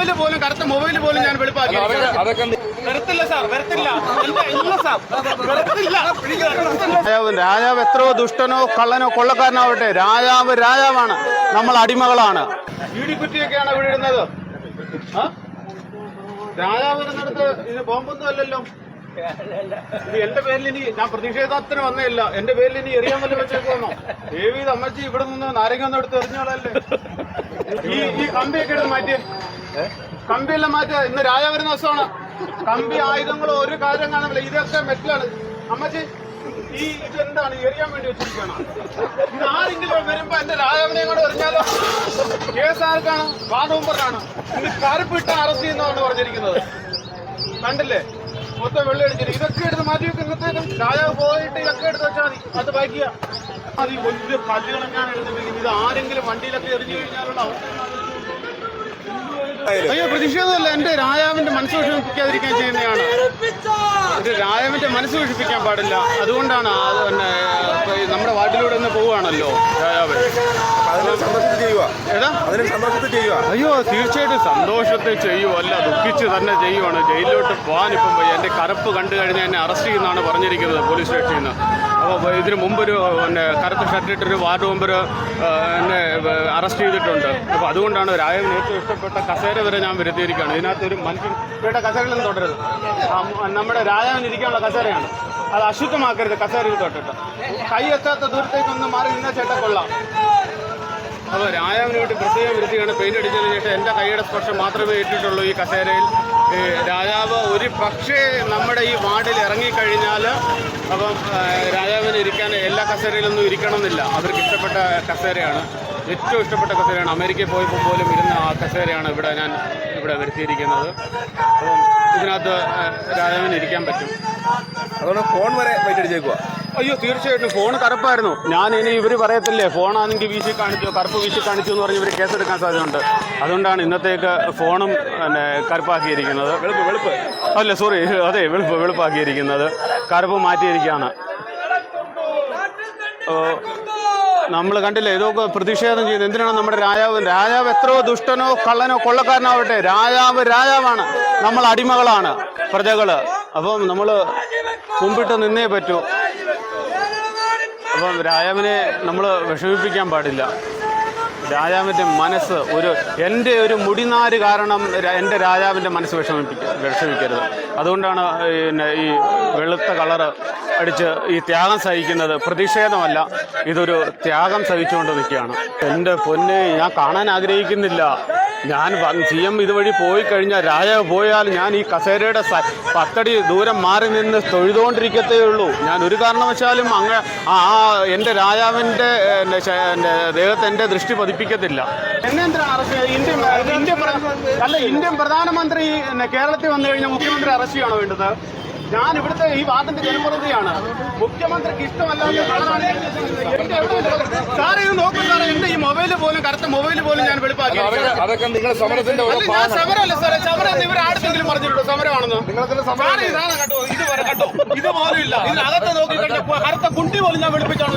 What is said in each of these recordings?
Mobile പോലും കറുത്ത mobile പോലും ഞാൻ വെളുപ്പാക്കി. വരത്തില്ല സാർ വരത്തില്ല എന്റെ ഇല്ല സാർ? വരത്തില്ല രാജാവ് രാജാവ് എത്രയോ ദുഷ്ടനോ കള്ളനോ കൊള്ളക്കാരനാവട്ടെ. രാജാവ് രാജാവാണ്. നമ്മൾ അടിമകളാണ്. ഈടിക്കുറ്റിയൊക്കെയാണ് ഇവിടെ ഇടുന്നത്? രാജാവ് ഇരുന്നിടത്ത് ഇത് ബോംബൊന്നും അല്ലല്ലോ. ഇത് എന്റെ പേരിൽ ഇനി ഞാൻ പ്രതിഷേധത്തിന് വന്നേയില്ല. എന്റെ പേരിൽ ഇനി എറിയാൻ വല്ല വെച്ചേക്കുന്നോ ദേവി അമ്മച്ചി ഇവിടെ നിന്ന് നാരങ്ങ ഒന്നും എടുത്ത് എറിഞ്ഞോളല്ലേ ഈ ഈ കമ്പിയൊക്കെ എടുത്ത് മാറ്റിയേ. കമ്പിയെല്ലാം മാറ്റുക ഇന്ന് രാജ വരുന്ന ദിവസമാണ്. കമ്പി ആയുധങ്ങളോ ഒരു കാര്യം കാണുന്നില്ല. ഇതൊക്കെ മെറ്റലാണ്. അമ്മച്ചി ഈ ഇതെന്താണ് എറിയാൻ വേണ്ടി വെച്ചിരിക്കണം ഇത് ആരെങ്കിലും വരുമ്പോ എന്റെ രാജാവിനെയും കൂടെ എറിഞ്ഞാലോ? കേസ് ആർക്കാണ്? വാർഡ് മെമ്പറിനാണ് ഇത് കറുപ്പിട്ട അറസ്റ്റ് ചെയ്യുന്നതാണ് പറഞ്ഞിരിക്കുന്നത്. കണ്ടില്ലേ? മൊത്തം വെള്ളി അടിച്ചിട്ട് ഇതൊക്കെ എടുത്ത് മാറ്റി വെക്കുന്നത്തേക്കും രാജാവ് പോയിട്ട് ഇതൊക്കെ എടുത്ത് വെച്ചാൽ മതി. അത് ബാക്കിയ അത് വലിയ കല്ലുകളെങ്ങാണ് എടുത്തിരിക്കുന്നത് ഇത് ആരെങ്കിലും വണ്ടിയിലൊക്കെ എറിഞ്ഞു കഴിഞ്ഞാലുള്ള അവസ്ഥ അയ്യോ പ്രതിഷേധമല്ല എന്റെ രാജാവിന്റെ മനസ്സ് വിഷമിപ്പിക്കാതിരിക്കാൻ ചെയ്യുന്നതാണ് ഇത് രാജാവിന്റെ മനസ്സ് വിഷിപ്പിക്കാൻ പാടില്ല. അതുകൊണ്ടാണ് നമ്മുടെ വാർഡിലൂടെ ഒന്ന് പോവുകയാണല്ലോ രാജാവ് അയ്യോ തീർച്ചയായിട്ടും സന്തോഷത്തിൽ ചെയ്യുമല്ല ദുഃഖിച്ച് തന്നെ ചെയ്യുവാണ്. ജയിലിലോട്ട് പോകാൻ ഇപ്പം പോയി എന്റെ കറുപ്പ് കണ്ടു കഴിഞ്ഞാൽ എന്നെ അറസ്റ്റ് ചെയ്യുന്നതാണ് പറഞ്ഞിരിക്കുന്നത് പോലീസ് സ്റ്റേഷനിൽ നിന്ന്. അപ്പോൾ ഇതിന് മുമ്പൊരു പിന്നെ കറുത്ത ഷർട്ടിട്ടൊരു വാർഡ് മെമ്പർ എന്നെ അറസ്റ്റ് ചെയ്തിട്ടുണ്ട്. അപ്പോൾ അതുകൊണ്ടാണ് രായവിന് ഏറ്റവും ഇഷ്ടപ്പെട്ട കസേര വരെ ഞാൻ വരുത്തിയിരിക്കുകയാണ്. ഇതിനകത്ത് ഒരു മനുഷ്യൻ ഇവിടെ കസേരയിലൊന്നും തുടരുത്. നമ്മുടെ രാജാവിന് ഇരിക്കാനുള്ള കസേരയാണ്. അത് അശുദ്ധമാക്കരുത് കസേരയിൽ തൊട്ടിട്ട്. കൈ എത്താത്ത ദൂരത്തേക്കൊന്ന് മാറി നിന്ന ചേട്ട കൊള്ളാം. അപ്പോൾ രാജാവിന് വേണ്ടി പ്രത്യേക വൃത്തിയാണ് പെയിന്റ് അടിച്ചതിന് ശേഷം എന്റെ കൈയുടെ സ്പർശം മാത്രമേ ഏറ്റിട്ടുള്ളൂ ഈ കസേരയിൽ. രാജാവ് ഒരു പക്ഷേ നമ്മുടെ ഈ വാർഡിൽ ഇറങ്ങിക്കഴിഞ്ഞാൽ അപ്പം രാജാവിന് ഇരിക്കാൻ എല്ലാ കസേരയിലൊന്നും ഇരിക്കണമെന്നില്ല. അവർക്ക് ഇഷ്ടപ്പെട്ട കസേരയാണ്. ഏറ്റവും ഇഷ്ടപ്പെട്ട കസേരയാണ്. അമേരിക്കയിൽ പോയപ്പോൾ പോലും ഇരുന്ന ആ കസേരയാണ് ഇവിടെ ഞാൻ ഇവിടെ വരുത്തിയിരിക്കുന്നത്. അപ്പം ഇതിനകത്ത് രാജാവിന് ഇരിക്കാൻ പറ്റും. അതുകൊണ്ട് ഫോൺ വരെ വെയിറ്റ് അടിച്ചേക്കുക അയ്യോ തീർച്ചയായിട്ടും ഫോൺ കറുപ്പായിരുന്നു. ഞാൻ ഇനി ഇവർ പറയത്തില്ലേ ഫോണാണെങ്കിൽ വീശി കാണിച്ചു കറുപ്പ് വീശി കാണിച്ചു എന്ന് പറഞ്ഞ് ഇവർ കേസെടുക്കാൻ സാധ്യതയുണ്ട്. അതുകൊണ്ടാണ് ഇന്നത്തേക്ക് ഫോണും പിന്നെ കറുപ്പാക്കിയിരിക്കുന്നത്. വെളുപ്പ് വെളുപ്പ്. അല്ല സോറി അതെ വെളുപ്പ് വെളുപ്പാക്കിയിരിക്കുന്നത്. കറുപ്പ് മാറ്റിയിരിക്കുകയാണ്. നമ്മൾ കണ്ടില്ലേ ഇതൊക്കെ പ്രതിഷേധം ചെയ്യുന്നത്. എന്തിനാണ് നമ്മുടെ രാജാവ്? രാജാവ് എത്രയോ ദുഷ്ടനോ കള്ളനോ കൊള്ളക്കാരനാവട്ടെ. രാജാവ് രാജാവാണ്. നമ്മൾ അടിമകളാണ് പ്രജകൾ. അപ്പം നമ്മൾ കുമ്പിട്ട് നിന്നേ പറ്റൂ. അപ്പം രാജാവിനെ നമ്മൾ വിഷമിപ്പിക്കാൻ പാടില്ല. രാജാവിന്റെ മനസ്സ് ഒരു എന്റെ ഒരു മുടിനാര് കാരണം എന്റെ രാജാവിന്റെ മനസ്സ് വിഷമിപ്പിക്ക വിഷമിക്കരുത്. അതുകൊണ്ടാണ് പിന്നെ ഈ വെളുത്ത കളറ് അടിച്ച് ഈ ത്യാഗം സഹിക്കുന്നത് പ്രതിഷേധമല്ല. ഇതൊരു ത്യാഗം സഹിച്ചുകൊണ്ട് നിൽക്കുകയാണ്. എന്റെ പൊന്നെ ഞാൻ കാണാൻ ആഗ്രഹിക്കുന്നില്ല. ഞാൻ സി എം ഇതുവഴി പോയി കഴിഞ്ഞാൽ രാജാവ് പോയാൽ ഞാൻ ഈ കസേരയുടെ പത്തടി ദൂരം മാറി നിന്ന് തൊഴുതുകൊണ്ടിരിക്കത്തേ ഉള്ളൂ. ഞാൻ ഒരു കാരണവശാലും അങ്ങ് ആ എന്റെ രാജാവിന്റെ എന്റെ ദേഹത്തെ എന്റെ ദൃഷ്ടി പതിപ്പിക്കത്തില്ല. അല്ല ഇന്ത്യൻ പ്രധാനമന്ത്രി കേരളത്തിൽ വന്നു കഴിഞ്ഞാൽ മുഖ്യമന്ത്രി അറസ്റ്റ് ചെയ്യണോ വേണ്ടത്? ഞാൻ ഇവിടുത്തെ ഈ വാർഡിന്റെ ജനപ്രതിനിധിയാണ്. മുഖ്യമന്ത്രിക്ക് ഇഷ്ടമല്ലാതെ എന്റെ സാറേ ഇത് നോക്കൂ സാറേ എന്റെ ഈ മൊബൈൽ പോലും കറുത്ത മൊബൈൽ പോലും ഞാൻ വെളുപ്പാക്കി. അതൊക്കെ നിങ്ങളുടെ സമരത്തിന്റെ ഞാൻ സമരമല്ല സാറേ സമരം എന്ന് ഇവർ ആടുത്തെങ്കിലും പറഞ്ഞിട്ടുണ്ടോ? സമരമാണെന്ന്? സാറേ ഇതാണ് കേട്ടോ ഇത് വരെ കേട്ടോ ഇത് പോലും ഇല്ല. ഇതിനകത്ത് നോക്കി കണ്ടപ്പോ കറുത്ത കുണ്ടി പോലും ഞാൻ വെളുപ്പിച്ചാണ്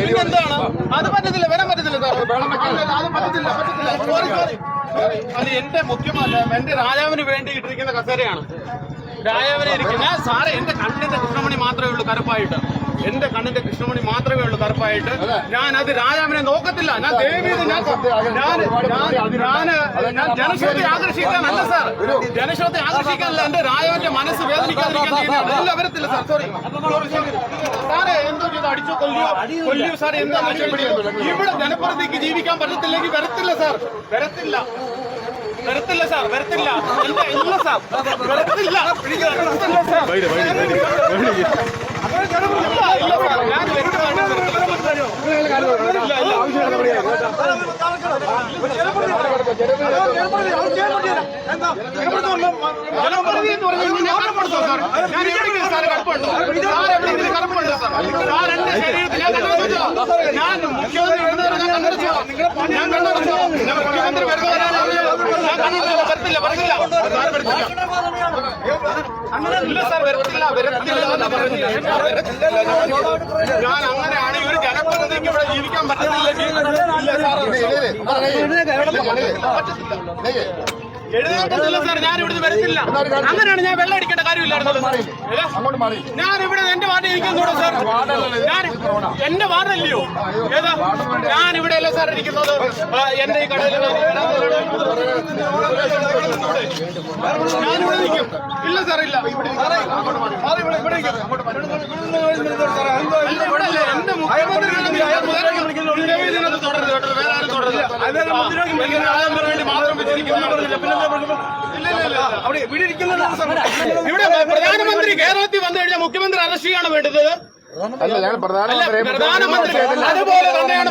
പിന്നെന്താണ്? അത് പറ്റത്തില്ല വരാൻ പറ്റത്തില്ല സാറേ. അത് പറ്റത്തില്ല പറ്റത്തില്ല സോറി സോറി അത് എന്റെ മുഖ്യമല്ല എന്റെ രാജാവിന് വേണ്ടി ഇട്ടിരിക്കുന്ന കസേരയാണ്. രാജാവിനെ ഇരിക്കുന്ന സാറേ എന്റെ കണ്ണിന്റെ കൃഷ്ണമണി മാത്രമേ ഉള്ളൂ കറുപ്പായിട്ട്. എന്റെ കണ്ണിന്റെ കൃഷ്ണമണി മാത്രമേ ഉള്ളൂ കറുപ്പായിട്ട്. ഞാൻ അത് രാജാവിനെ നോക്കത്തില്ല. ഞാൻ ദേവിയത് ഞാൻ ഞാൻ ജനശ്രദ്ധ ആകർഷിക്കാനല്ല സാർ. ജനശ്രദ്ധ ആകർഷിക്കാനല്ല എന്റെ രാജാവിന്റെ മനസ്സ് വേദനിക്കാതിരിക്കാൻ വരത്തില്ല സാർ. സോറി സാറേ എന്തോ ചെയ്ത്? അടിച്ചു കൊല്ലിയോ കൊല്ലിയോ സാർ എന്താ ഇവിടെ ജനപ്രതിക്ക് ജീവിക്കാൻ പറ്റത്തില്ലെങ്കിൽ വരത്തില്ല സാർ. വരത്തില്ല. വരത്തില്ല സാർ വരത്തില്ല ഇല്ല സാർ വരത്തില്ല വരത്തില്ല സാർ ഞാൻ മുഖ്യമന്ത്രി ഞാൻ കണ്ണടച്ചോ? ഞാൻ കണ്ണടച്ചോ? ഞാൻ മുഖ്യമന്ത്രി വരുന്നവരെ ഞാൻ കണ്ണടച്ചോ? വരത്തില്ല, വരത്തില്ല. സാർ വരത്തില്ല. ഇല്ല സാർ വരത്തില്ല വരത്തില്ല. ഞാൻ അങ്ങനെയാണ് ഒരു ജനപ്രതിനിധിക്ക് ഇവിടെ ജീവിക്കാൻ പറ്റുന്നില്ലെങ്കിൽ ഇല്ല സാർ പറ്റത്തില്ല. ഞാൻ ഇവിടുന്ന് വരത്തില്ല അങ്ങനെയാണ് ഞാൻ വെള്ളം അടിക്കേണ്ട കാര്യമില്ലായിരുന്നു ഞാൻ ഇവിടെ എന്റെ വാർഡ് ഇരിക്കുന്നുണ്ടോ സാർ ഞാൻ എന്റെ വാർഡല്ലയോ ഏതാ ഞാൻ ഇവിടെ അല്ല സാർ ഇരിക്കുന്നത് എന്റെ ഈ കടയിൽ ഞാനിവിടെ നിൽക്കും ഇല്ല സാർ ഇല്ല ഇവിടെ ഇവിടെ ഇവിടെ ഇവിടെ. എന്റെ മുഖ്യമന്ത്രി ഇതിനകത്ത് തുടരുത് കേട്ടോ. വേറെ ആരും തുടരുത്. ആളെന്തിനു വേണ്ടി മാത്രം വെച്ചിരിക്കുന്നു. ഇല്ല, ഇല്ല, ഇല്ല. ഇവിടെ പ്രധാനമന്ത്രി കേരളത്തിൽ വന്നു കഴിഞ്ഞാൽ മുഖ്യമന്ത്രി അറസ്റ്റ് ചെയ്യാണ് വേണ്ടത് അല്ല ഞങ്ങൾ പ്രധാനമന്ത്രി അതുപോലെ തന്നെയാണ്